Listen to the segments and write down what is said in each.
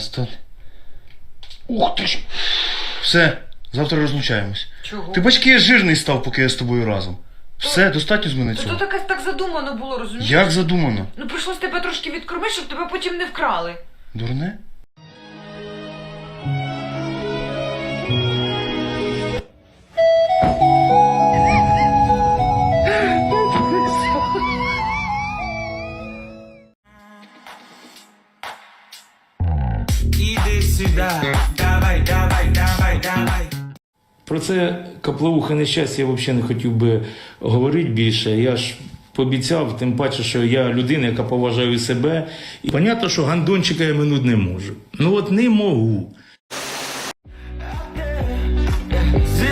сталь. Ух ти ж! Все, завтра розлучаємось. Чого? Ти бачки я жирний став, поки я з тобою разом. Все, достатньо з мене Та то цього. так, так задумано було, розумієш? Як задумано? Ну прийшлось тебе трошки відкормити, щоб тебе потім не вкрали. Дурне? Сюда, давай, давай, давай, давай. Про це капловуха нещастя я взагалі не хотів би говорити більше. Я ж пообіцяв, тим паче, що я людина, яка поважає себе. І понятно, що гандончика я минути не можу. Ну от не можу. Зі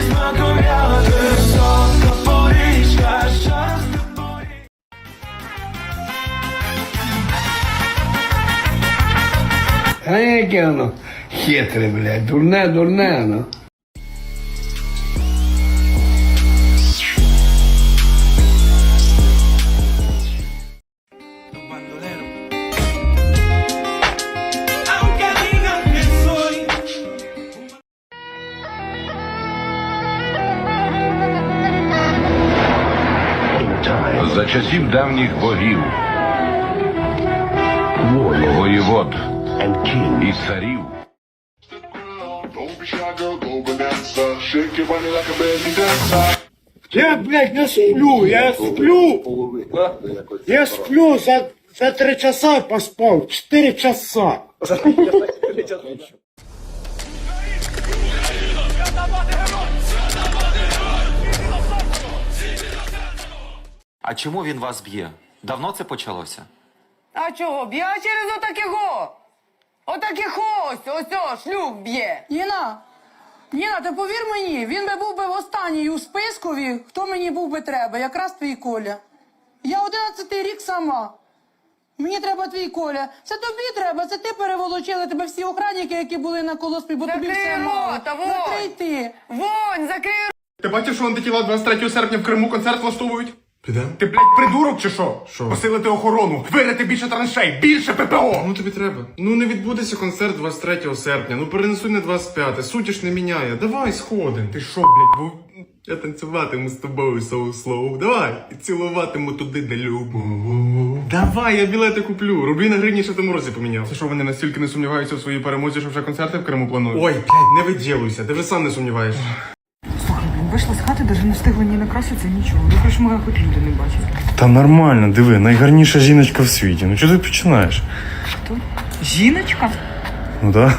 хитре, блядь, дурне, дурне, ну. За часів давніх богів, воєвод і царів. Go. Shake your body like a belly dancer. Я, блядь, не сплю, я сплю. Я сплю, за, за три часа поспал, четыре часа. А чому він вас б'є? Давно це почалося? А чого? Б'є через отакого. Отаких ось, ось ось, шлюб б'є. Ніна, Ніна, ти повір мені, він би був би в останній у спискові, хто мені був би треба, якраз твій Коля. Я одинадцятий рік сама. Мені треба твій Коля. Це тобі треба, це ти переволочила тебе всі охранники, які були на колоспі, бо тобі все мало. Закрий ти. Вонь, закрий Ти бачив, що антитіла 23 серпня в Криму концерт влаштовують? Підем. Ти, блядь, придурок чи що? Що? Посилити охорону, вирити більше траншей, більше ППО! Ну тобі треба. Ну не відбудеться концерт 23 серпня. Ну перенесуть на 25. Суті ж не міняє. Давай сходим. Ти що, блядь, бо я танцюватиму з тобою соу слоу. Давай, і цілуватиму туди, де любов. Давай, я білети куплю. Рублі на гривні ще в тому році поміняв. Це що вони настільки не сумніваються в своїй перемозі, що вже концерти в Криму планують? Ой, блядь, не виділуйся, ти вже сам не сумніваєш. Вийшла з хати, навіть не встигла ні накраситися, нічого. Добре, що мене хоч люди не бачать. Та нормально, диви, найгарніша жіночка в світі. Ну чого ти починаєш? Жіночка? Ну да.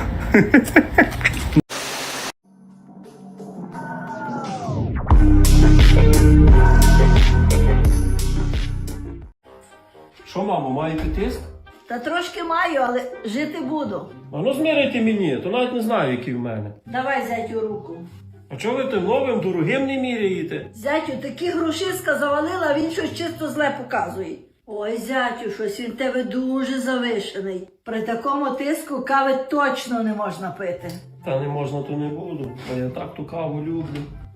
Що, мамо, маєте тиск? Та трошки маю, але жити буду. А ну зміряйте мені, то навіть не знаю, який в мене. Давай зятю руку. А чого ви тим новим дорогим не міряєте? Зятю, такі грошиска завалила, а він щось чисто зле показує. Ой, зятю, щось він в тебе дуже завишений. При такому тиску кави точно не можна пити. Та не можна, то не буду, а я так ту каву люблю.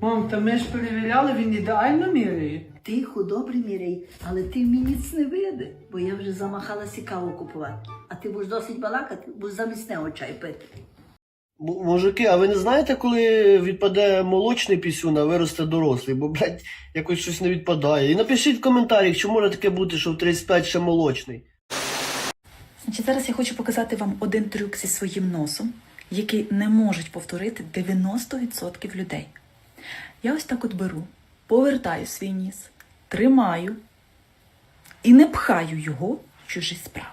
Мам, та ми ж перевіряли, він ідеально міряє. Тихо, добре міряй, але ти мені ніц не види, бо я вже замахалася каву купувати. А ти будеш досить балакати, будеш замість нього чай пити. Мужики, а ви не знаєте, коли відпаде молочний пісюн, а виросте дорослий? Бо, блядь, якось щось не відпадає. І напишіть в коментарях, чи може таке бути, що в 35 ще молочний. Значить, зараз я хочу показати вам один трюк зі своїм носом, який не можуть повторити 90% людей. Я ось так от беру, повертаю свій ніс, тримаю і не пхаю його в чужі справи.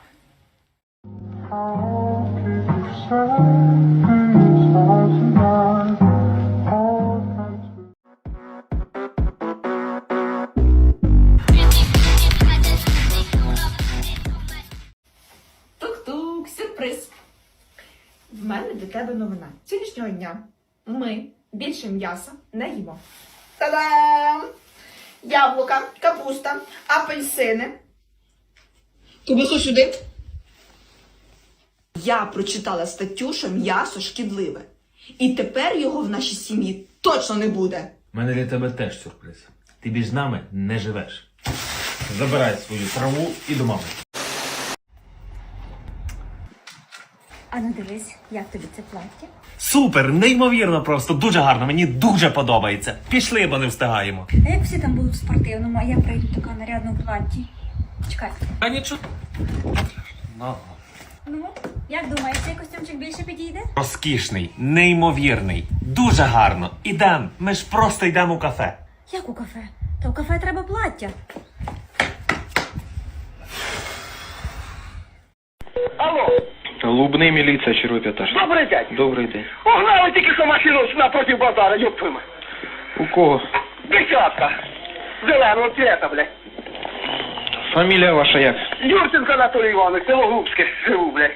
Сьогоднішнього дня ми більше м'яса не їмо. Та-дам! Яблука, капуста, апельсини. Кубасу сюди. Я прочитала статтю, що м'ясо шкідливе. І тепер його в нашій сім'ї точно не буде. У мене для тебе теж сюрприз. Ти з нами не живеш. Забирай свою траву і до мами. А ну дивись, як тобі це плаття? Супер, неймовірно просто, дуже гарно, мені дуже подобається. Пішли, бо не встигаємо. А як всі там будуть в спортивному, а я прийду така нарядна в платті? Чекай. А нічого. Ну, як думаєш, цей костюмчик більше підійде? Розкішний, неймовірний, дуже гарно. Ідем, ми ж просто йдемо у кафе. Як у кафе? Та в кафе треба плаття. Лубний міліція, червий п'ятаж. Добрий день. Добрий день. Погнали тільки що машину напроти базара, ёб твою мать. У кого? Десятка. Зеленого цвета, блядь. Фамілія ваша як? Юрченко Анатолій Іванович, село Губське, живу, блядь.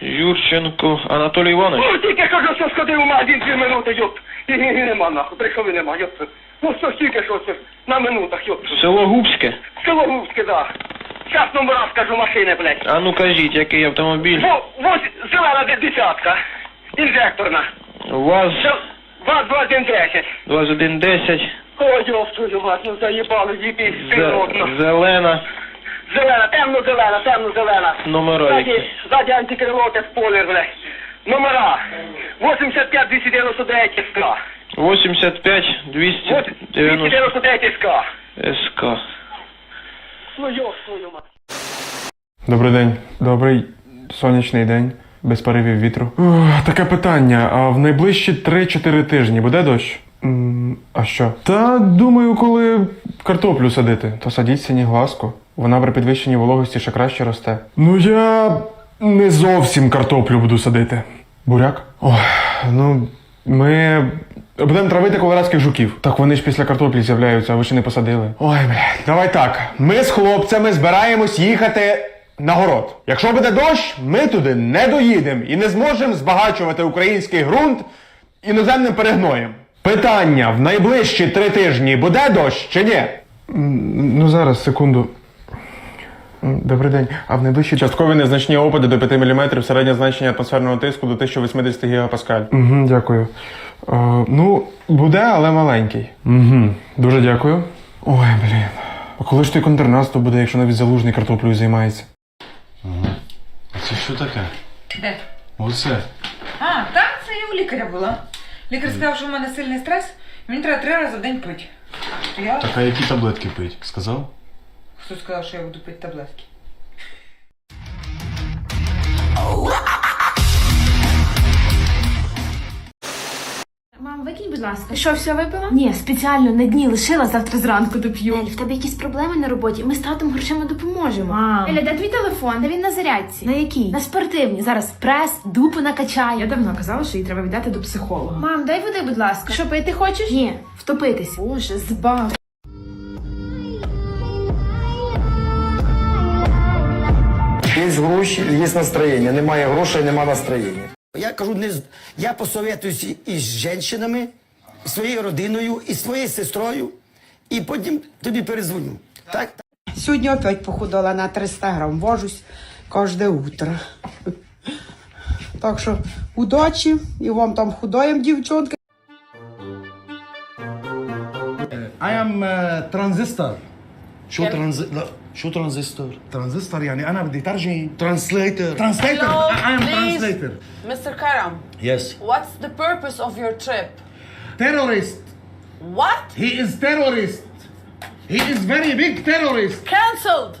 Юрченко Анатолій Іванович. Ну, тільки що що сходив у магазин дві минути, ёб. І, і, і нема, нахуй, прийшов і нема, ёб. Ну, що ж тільки що це, на минутах, ёб. Село Губське. Село Губське, да. Щас номера скажу машини, блядь. А ну кажіть, який автомобіль? Во, ось зелена десятка. Інжекторна. ВАЗ ВАЗ 2110. 2110. Ой, ёб твою мать, ну заїбали, їбіть, Зе- Зелена. Зелена, темно-зелена, темно-зелена. Номера Ззаді, які? ззаді антикрилоте спойлер, блядь. Номера. 85 299 СК. 85 290 299 СК. Ну ёб твою мать. Добрий день. Добрий сонячний день. Без поривів вітру. таке питання. А в найближчі 3-4 тижні буде дощ? а що? Та думаю, коли картоплю садити, то садіть синігладку. Вона при підвищенні вологості ще краще росте. Ну я не зовсім картоплю буду садити. Буряк? Ой, ну ми будемо травити колорадських жуків. Так вони ж після картоплі з'являються, а ви ще не посадили. Ой, блядь, давай так. Ми з хлопцями збираємось їхати на город. Якщо буде дощ, ми туди не доїдемо і не зможемо збагачувати український ґрунт іноземним перегноєм. Питання: в найближчі три тижні буде дощ чи ні? Ну зараз, секунду. Добрий день. А в найближчі часткові незначні опади до 5 мм, середнє значення атмосферного тиску до 1080 гігапаскаль. Угу, дякую. Е, ну, буде, але маленький. Угу, дуже дякую. Ой, блін. А коли ж той контрнаступ буде, якщо навіть залужний картоплею займається? А Це що таке? Де? Оце. А, так, це я у лікаря була. Лікар сказав, що в мене сильний стрес, і мені треба три рази в день пити. Я Так а які таблетки пить? Сказав? Хто сказав, що я буду пити таблетки. Мам, викинь, будь ласка. Що, все випила? Ні, спеціально на дні лишила, завтра зранку доп'ю. Ель, в тебе якісь проблеми на роботі, ми з татом грошима допоможемо. Мам. Еля, де твій телефон? Де він на зарядці? На якій? На спортивній. Зараз прес, дупи накачаю. Я давно казала, що її треба віддати до психолога. Мам, дай води, будь ласка. Що, пити хочеш? Ні, втопитись. Боже, збав. Є гроші, є настроєння. Немає грошей, нема настроєння. Я кажу, не я посоветуюсь і з жінками, своєю родиною, і своєю сестрою, і потім тобі перезвоню. Так? Сьогодні опять похудала на 300 грам. Вожусь кожне утро. Так що удачі і вам там худоєм, дівчонки. I am uh, transistor. Що транзи... شو ترانزستور؟ ترانزستور يعني أنا بدي ترجم ترانسليتر. ترانسليتر. أنا ام ترانسليتر. مستر كرم يس واتس ذا purpose اوف يور تريب تيرورست وات هي از تيرورست هي از فيري بيج تيرورست كانسلد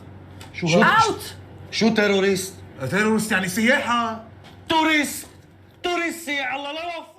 شو اوت شو تيرورست؟ تيرورست يعني سياحة. توريست توريست سياحة. الله لا.